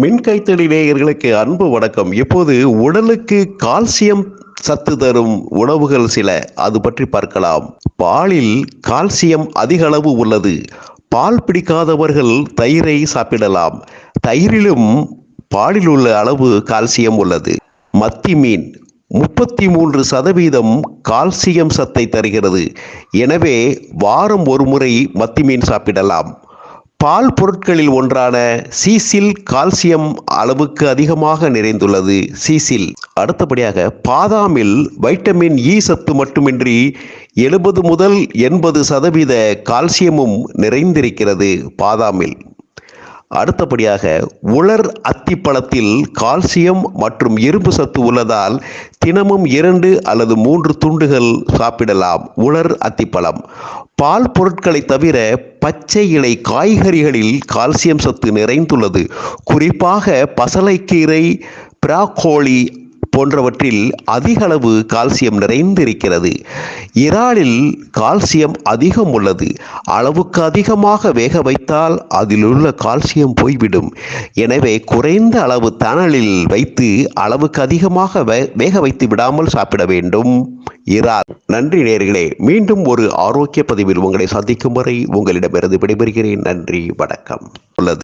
மின்கைத்தடி நேயர்களுக்கு அன்பு வணக்கம். இப்போது உடலுக்கு கால்சியம் சத்து தரும் உணவுகள் சில அது பற்றி பார்க்கலாம். பாலில் கால்சியம் அதிக அளவு உள்ளது. பால் பிடிக்காதவர்கள் தயிரை சாப்பிடலாம். தயிரிலும் பாலில் உள்ள அளவு கால்சியம் உள்ளது. மத்தி மீன் முப்பத்தி மூன்று சதவீதம் கால்சியம் சத்தை தருகிறது. எனவே வாரம் ஒரு முறை மத்தி மீன் சாப்பிடலாம். பால் பொருட்களில் ஒன்றான சீசில் கால்சியம் அளவுக்கு அதிகமாக நிறைந்துள்ளது. சீசில். அடுத்தபடியாக பாதாமில் வைட்டமின் இ சத்து மட்டுமின்றி எழுபது முதல் எண்பது சதவீத கால்சியமும் நிறைந்திருக்கிறது பாதாமில். அடுத்தபடியாக உலர் அத்திப்பழத்தில் கால்சியம் மற்றும் இரும்பு சத்து உள்ளதால் தினமும் இரண்டு அல்லது மூன்று துண்டுகள் சாப்பிடலாம். உலர் அத்திப்பழம். பால் பொருட்களை தவிர பச்சை இலை காய்கறிகளில் கால்சியம் சத்து நிறைந்துள்ளது. குறிப்பாக பசலைக்கீரை பிராக்கோலி போன்றவற்றில் அதிக அளவு கால்சியம் நிறைந்திருக்கிறது. இறாலில் கால்சியம் அதிகம் உள்ளது. அளவுக்கு அதிகமாக வேக வைத்தால் அதில் உள்ள கால்சியம் போய்விடும். எனவே குறைந்த அளவு தணலில் வைத்து அளவுக்கு அதிகமாக வே வேக வைத்து விடாமல் சாப்பிட வேண்டும். இறால். நன்றி நேர்களே. மீண்டும் ஒரு ஆரோக்கிய பதிவில் உங்களை சந்திக்கும் வரை உங்களிடமிருந்து விடைபெறுகிறேன். நன்றி. வணக்கம். உள்ளது.